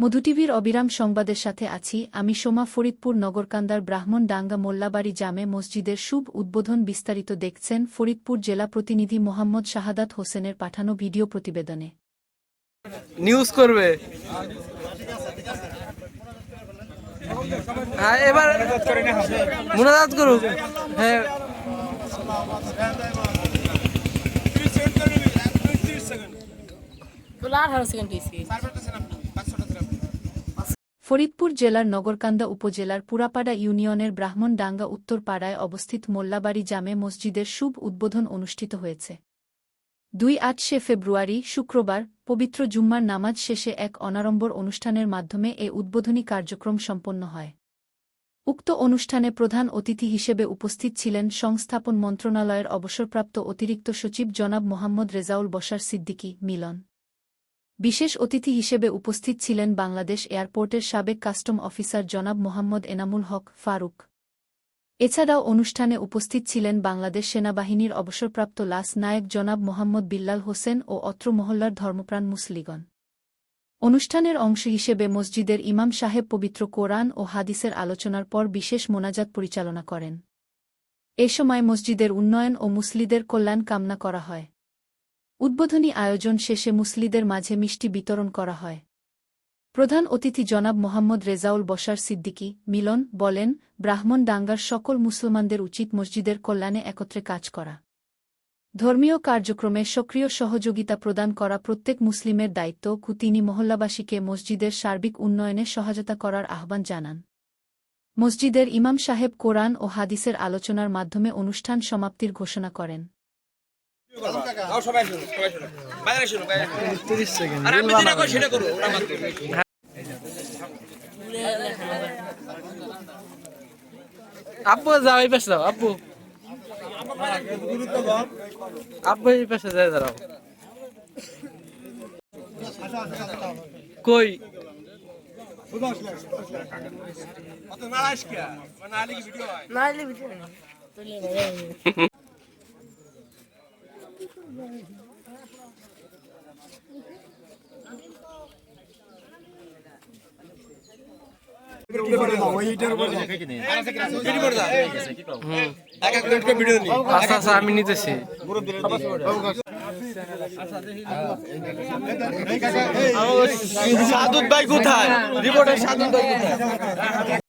মধুটিভির অবিরাম সংবাদের সাথে আছি আমি সোমা ফরিদপুর নগরকান্দার ব্রাহ্মণ ডাঙ্গা মোল্লাবাড়ি জামে মসজিদের শুভ উদ্বোধন বিস্তারিত দেখছেন ফরিদপুর জেলা প্রতিনিধি মোহাম্মদ শাহাদাত হোসেনের পাঠানো ভিডিও প্রতিবেদনে। নিউজ করবে। হ্যাঁ এবার মুনাজাত করুক। হ্যাঁ। সেকেন্ড ফরিদপুর জেলার নগরকান্দা উপজেলার পুরাপাড়া ইউনিয়নের ব্রাহ্মণডাঙ্গা উত্তরপাড়ায় অবস্থিত মোল্লাবাড়ি জামে মসজিদের শুভ উদ্বোধন অনুষ্ঠিত হয়েছে। দুই আটশে ফেব্রুয়ারি, শুক্রবার, পবিত্র জুম্মার নামাজ শেষে এক অনাড়ম্বর অনুষ্ঠানের মাধ্যমে এ উদ্বোধনী কার্যক্রম সম্পন্ন হয়। উক্ত অনুষ্ঠানে প্রধান অতিথি হিসেবে উপস্থিত ছিলেন সংস্থাপন মন্ত্রণালয়ের অবসরপ্রাপ্ত অতিরিক্ত সচিব জনাব মোহাম্মদ রেজাউল বসার সিদ্দিকী, মিলন। বিশেষ অতিথি হিসেবে উপস্থিত ছিলেন বাংলাদেশ এয়ারপোর্টের সাবেক কাস্টম অফিসার জনাব মোহাম্মদ এনামুল হক ফারুক। এছাড়াও অনুষ্ঠানে উপস্থিত ছিলেন বাংলাদেশ সেনাবাহিনীর অবসরপ্রাপ্ত লাস নায়ক জনাব মোহাম্মদ বিল্লাল হোসেন ও অত্র মহল্লার ধর্মপ্রাণ মুসলিগণ। অনুষ্ঠানের অংশ হিসেবে মসজিদের ইমাম সাহেব পবিত্র কোরআন ও হাদিসের আলোচনার পর বিশেষ মোনাজাত পরিচালনা করেন। এ সময় মসজিদের উন্নয়ন ও মুসলিদের কল্যাণ কামনা করা হয়। উদ্বোধনী আয়োজন শেষে মুসলিদের মাঝে মিষ্টি বিতরণ করা হয়। প্রধান অতিথি জনাব মোহাম্মদ রেজাউল বসার সিদ্দিকী, মিলন, বলেন, ব্রাহ্মণ ডাঙ্গার সকল মুসলমানদের উচিত মসজিদের কল্যাণে একত্রে কাজ করা। ধর্মীয় কার্যক্রমে সক্রিয় সহযোগিতা প্রদান করা প্রত্যেক মুসলিমের দায়িত্ব কু তিনি মহল্লাবাসীকে মসজিদের সার্বিক উন্নয়নে সহায়তা করার আহ্বান জানান। মসজিদের ইমাম সাহেব কোরআন ও হাদিসের আলোচনার মাধ্যমে অনুষ্ঠান সমাপ্তির ঘোষণা করেন। আব্বু যাও এই পাশে যাও আব্বু। আব্বু এই পাশে যায় দাঁড়াও। কই? মানে? না ভিডিও নেই তুলে ভিডিও করে দাও। এক এক মিনিট করে ভিডিও নিই। আচ্ছা আচ্ছা আমি নিতেছি সাদুত ভাই কোথায় রিপোর্টার সাদুত ভাই কোথায়